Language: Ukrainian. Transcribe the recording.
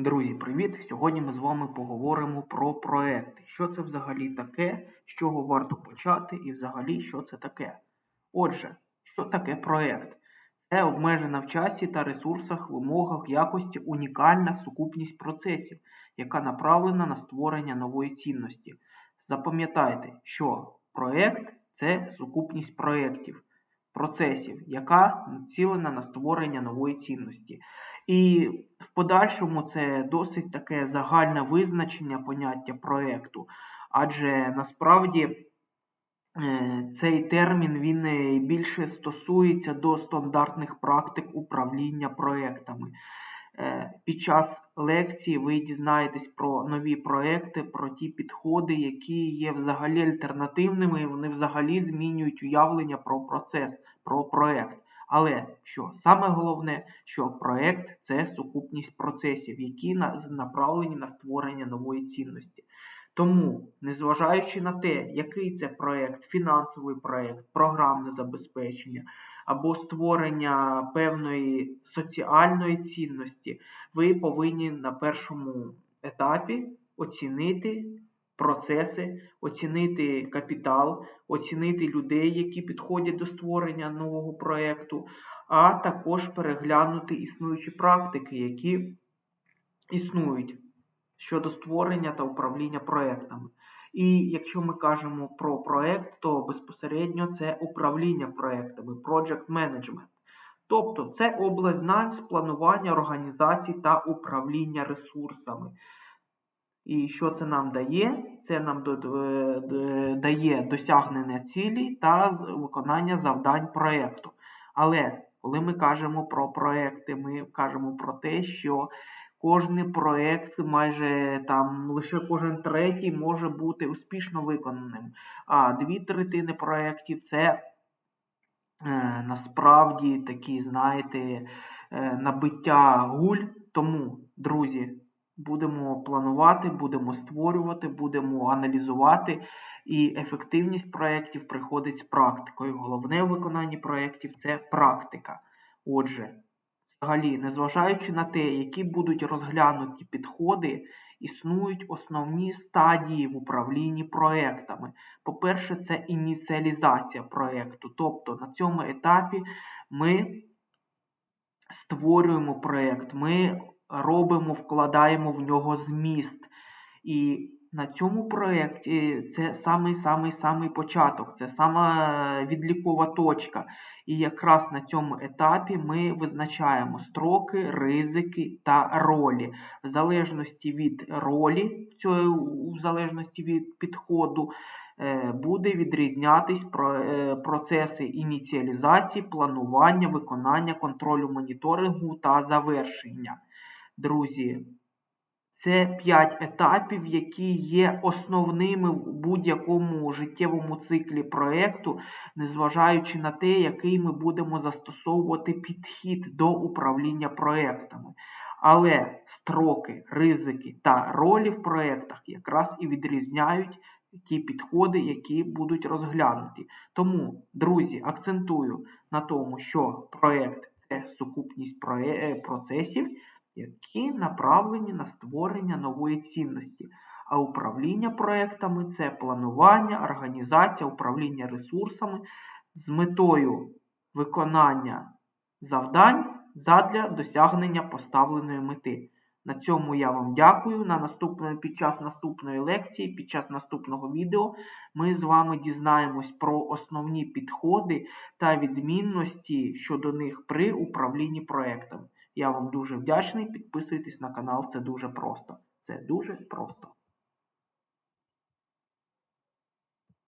Друзі, привіт! Сьогодні ми з вами поговоримо про проекти. Що це взагалі таке, з чого варто почати і взагалі що це таке. Отже, що таке проект? Це обмежена в часі та ресурсах, вимогах, якості унікальна сукупність процесів, яка направлена на створення нової цінності. Запам'ятайте, що проект це сукупність проєктів, процесів, яка націлена на створення нової цінності. І в подальшому це досить таке загальне визначення поняття проєкту, адже насправді е, цей термін він е, більше стосується до стандартних практик управління проєктами. Е, під час лекції ви дізнаєтесь про нові проекти, про ті підходи, які є взагалі альтернативними, і вони взагалі змінюють уявлення про процес, про проект. Але що саме головне, що проект це сукупність процесів, які направлені на створення нової цінності. Тому, незважаючи на те, який це проект, фінансовий проект, програмне забезпечення або створення певної соціальної цінності, ви повинні на першому етапі оцінити процеси, оцінити капітал, оцінити людей, які підходять до створення нового проєкту, а також переглянути існуючі практики, які існують щодо створення та управління проєктами. І якщо ми кажемо про проєкт, то безпосередньо це управління проєктами, project management. Тобто це область знань з планування організації та управління ресурсами. І що це нам дає? Це нам дає досягнення цілі та виконання завдань проєкту. Але коли ми кажемо про проєкти, ми кажемо про те, що кожен проєкт, майже там лише кожен третій може бути успішно виконаним. А дві третини проєктів це е, насправді такі, знаєте, е, набиття гуль. Тому, друзі. Будемо планувати, будемо створювати, будемо аналізувати. І ефективність проєктів приходить з практикою. Головне в виконанні проєктів це практика. Отже, взагалі, незважаючи на те, які будуть розглянуті підходи, існують основні стадії в управлінні проєктами. По-перше, це ініціалізація проєкту. Тобто на цьому етапі ми створюємо проєкт. ми робимо, вкладаємо в нього зміст. І на цьому проєкті це самий-самий-самий початок, це сама відлікова точка. І якраз на цьому етапі ми визначаємо строки, ризики та ролі. В залежності від ролі, в залежності від підходу, е, буде відрізнятись е, процеси ініціалізації, планування, виконання, контролю моніторингу та завершення друзі, це 5 етапів, які є основними в будь-якому життєвому циклі проєкту, незважаючи на те, який ми будемо застосовувати підхід до управління проєктами. Але строки, ризики та ролі в проєктах якраз і відрізняють ті підходи, які будуть розглянуті. Тому, друзі, акцентую на тому, що проєкт це сукупність процесів які направлені на створення нової цінності. А управління проектами це планування, організація, управління ресурсами з метою виконання завдань задля досягнення поставленої мети. На цьому я вам дякую. На наступної, Під час наступної лекції, під час наступного відео ми з вами дізнаємось про основні підходи та відмінності щодо них при управлінні проектами. Я вам дуже вдячний. Підписуйтесь на канал, це дуже просто. Це дуже просто.